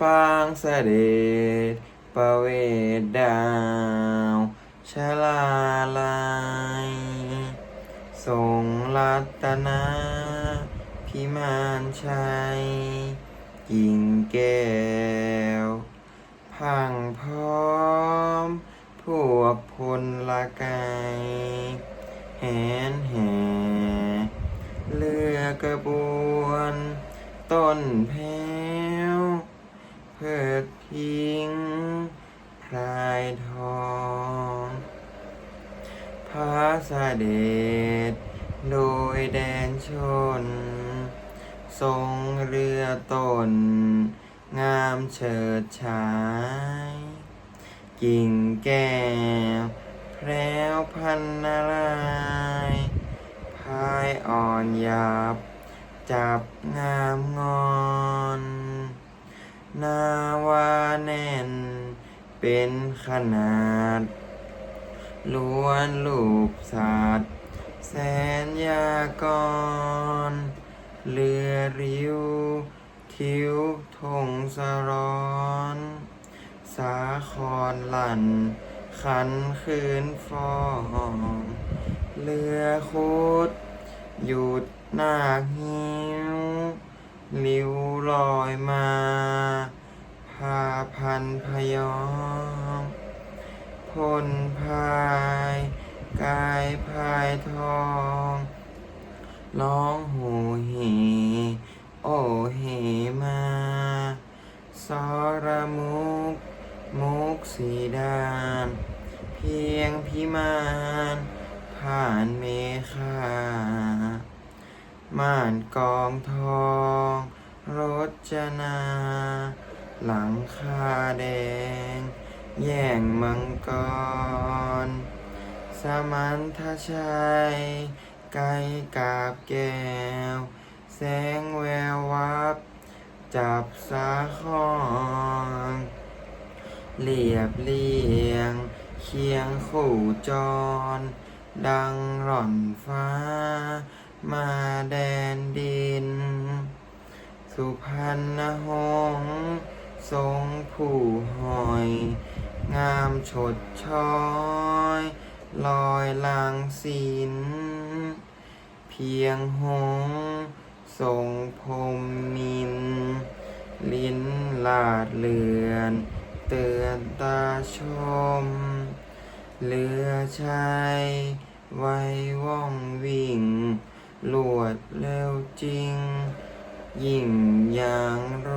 ปางเสด็จประเวทดาวชลาลัยทรงรัตนาพิมานชัยกิ่งแก้ว พังพร้อม พวกพลละกายแหนแห่เรือกระบวน ต้นแพ้ พิกพิงพลายทองพระเสด็จโดยแดนชน ทรงเรือตน งามเฉิดฉาย กิ่งแก้วแพรวพันนาลายพายอ่อนหยาบ จับงามงอน นาวาแน่น เป็นขนาด ล้วนลูกสัตว์แสนยากร เรือริ้วทิวทงสรอน สาครหลั่น ขันคืนฟองเรือคุด หยุดหน้าหิวลิวลอยมา พาพันพยอมพลพาย กายพายทอง ร้องโหเฮโอเฮมาสรมุก มุกสีดานเพียงพิมานผ่านเมฆาม่านกองทอง รจนา หลังคาแดง แย่งมังกร สมันทชัย ไกลกาบแก้ว แสงแวววับ จับสาครเรียบเรียง เคียงคู่จร ดังร่อนฟ้า มาแดนดิน สุพรรณหงษ์ ทรงผู้หอย งามฉดช้อย ลอยลางสินเพียงหงส์ทรงพรมมิน ลิ้นลาดเลือน เตือนตาชมเรือชัยไว้ว่องวิ่ง ลวดเร็วจริง ยิ่งอย่างร